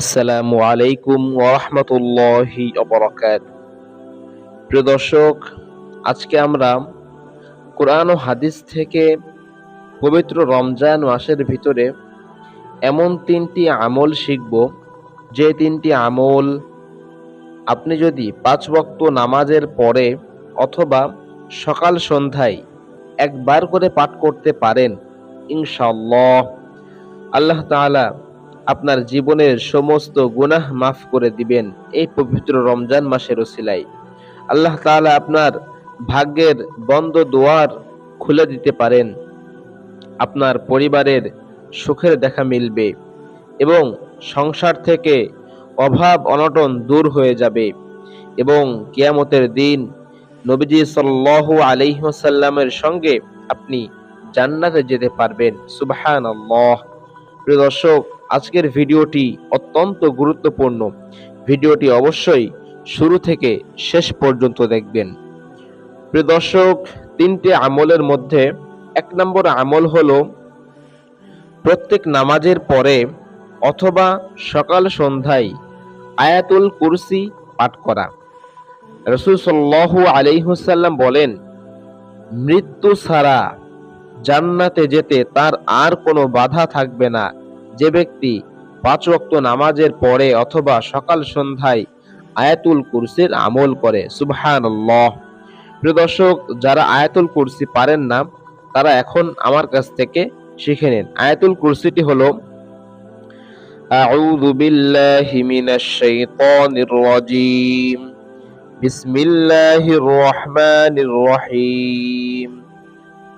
আসসালামু আলাইকুম ওরহমতুল্লাহি অবরাকাত প্রিয় দর্শক, আজকে আমরা কোরআন ও হাদিস থেকে পবিত্র রমজান মাসের ভিতরে এমন তিনটি আমল শিখব, যে তিনটি আমল আপনি যদি পাঁচ বক্ত নামাজের পরে অথবা সকাল সন্ধ্যায় একবার করে পাঠ করতে পারেন ইনশাল্লাহ আল্লাহ তাআলা আপনার জীবনের সমস্ত গুনাহ মাফ করে দিবেন এই পবিত্র রমজান মাসের ওসিলাই আল্লাহ তাআলা আপনার ভাগ্যের বন্ধ দোয়ার খুলে দিতে পারেন। আপনার পরিবারের সুখের দেখা মিলবে এবং সংসার থেকে অভাব অনটন দূর হয়ে যাবে এবং কিয়ামতের দিন নবীজি সাল্লাল্লাহু আলাইহি ওয়াসাল্লামের সঙ্গে আপনি জান্নাতে যেতে পারবেন। সুবহানাল্লাহ। প্রিয় দর্শক আজকের ভিডিওটি অত্যন্ত গুরুত্বপূর্ণ। ভিডিওটি অবশ্যই শুরু থেকে শেষ পর্যন্ত দেখবেন। প্রিয় দর্শক, তিনটি আমলের মধ্যে এক নম্বর আমল হলো প্রত্যেক নামাজের পরে অথবা সকাল সন্ধ্যায় আয়াতুল কুরসি পাঠ করা। রসুল সাল্লাহ আলাইহুসাল্লাম বলেন, মৃত্যু ছাড়া জান্নাতে যেতে তার আর কোনো বাধা থাকবে না। যে ব্যক্তি পাঁচ ওয়াক্ত নামাজের পরে অথবা সকাল সন্ধ্যায় আয়াতুল কুরসির আমল করে সুবহান প্রিয় দর্শক যারা আয়াতুল কুরসি পারেন না তারা এখন আমার কাছ থেকে শিখে নিন আয়াতুল কুরসিটি হলো أعوذ بالله من الشيطان الرجيم بسم الله الرحمن الرحيم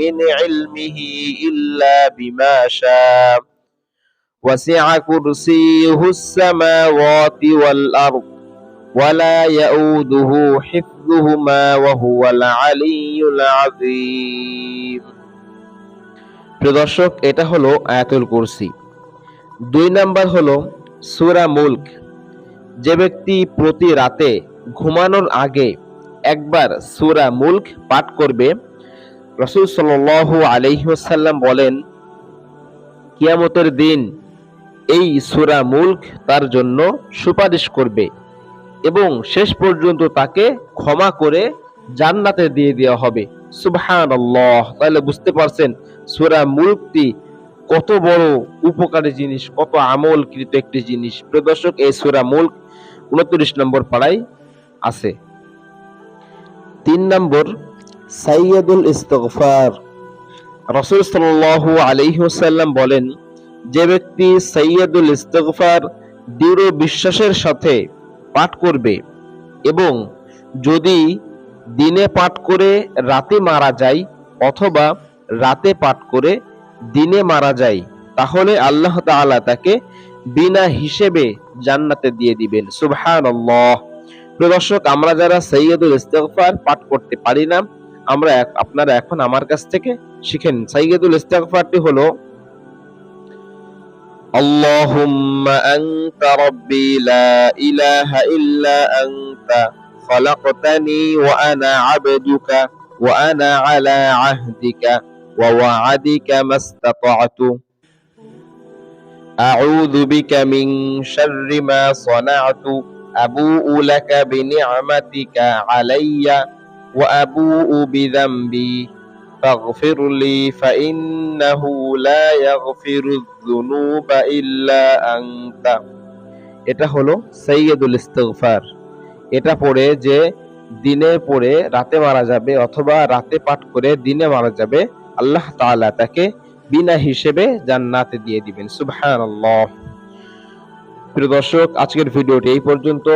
من علمه إلا بما شاء وسع كرسيه السماوات والأرض ولا يؤوده حفظهما وهو العلي العظيم প্রিয় দর্শক এটা হলো আয়াতুল কুরসি দুই নাম্বার হলো সূরা মুলক যে ব্যক্তি প্রতি রাতে ঘুমানোর আগে একবার সূরা মুলক পাঠ করবে রসুল সাল্লাল্লাহু আলাইহি ওয়াসাল্লাম বলেন, কিয়ামতের দিন এই সূরা মুলক তার জন্য সুপারিশ করবে এবং শেষ পর্যন্ত তাকে ক্ষমা করে জান্নাতে দিয়ে দেওয়া হবে। সুবহানাল্লাহ। তাহলে বুঝতে পারছেন সূরা মুলকটি কত বড় উপকারী জিনিস, কত আমলকৃত একটি জিনিস। প্রদর্শক এই সূরা মুলক উনত্রিশ নম্বর পাড়ায় আছে। তিন নম্বর সাইয়্যিদুল ইস্তিগফার। রসুল সাল্লাল্লাহু আলাইহি ওয়াসাল্লাম বলেন, যে ব্যক্তি সৈয়দুল ইস্তিগফার দৃঢ় বিশ্বাসের সাথে পাঠ করবে এবং যদি দিনে পাঠ করে রাতে মারা যায় অথবা রাতে পাঠ করে দিনে মারা যায়, তাহলে আল্লাহ তাআলা তাকে বিনা হিসেবে জান্নাতে দিয়ে দিবেন। সুবহানাল্লাহ। প্রিয় দর্শক, আমরা যারা সৈয়দুল ইস্তেগফার পাঠ করতে পারি না আমরা এক- আপনারা এখন আমার কাছ থেকে শিখেন সৈয়দুল ইস্তেগফারটি হলো اللهم أنت ربي لا إله إلا أنت خلقتني وأنا عبدك وأنا على عهدك ووعدك ما استطعت أعوذ بك من شر ما صنعت أبوء لك بنعمتك علي وأبوء بذنبي فاغفر لي فإنه لا يغفر الذنوب إلا أنت এটা হলো সৈয়দুল ইস্তিগফার এটা পড়ে যে দিনে পড়ে রাতে মারা যাবে অথবা রাতে পাঠ করে দিনে মারা যাবে আল্লাহ তাআলা তাকে বিনা হিসেবে জান্নাতে দিয়ে দিবেন সুবহানাল্লাহ প্রিয় দর্শক আজকের ভিডিওটি এই পর্যন্ত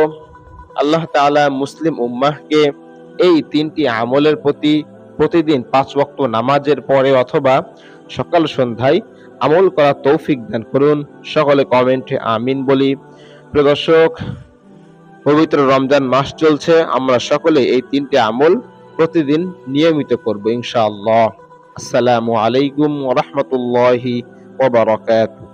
আল্লাহ তাআলা মুসলিম উম্মাহকে এই তিনটি আমলের প্রতি প্রতিদিন পাঁচ ওয়াক্ত নামাজের পরে অথবা সকাল সন্ধ্যায় আমল করার তৌফিক দান করুন। সকলে কমেন্টে আমিন বলি। প্রদর্শক পবিত্র রমজান মাস চলছে। আমরা সকলে এই তিনটি আমল প্রতিদিন নিয়মিত করব ইনশাআল্লাহ। আসসালামু আলাইকুম ওয়া রাহমাতুল্লাহি ওয়া বারাকাতুহু।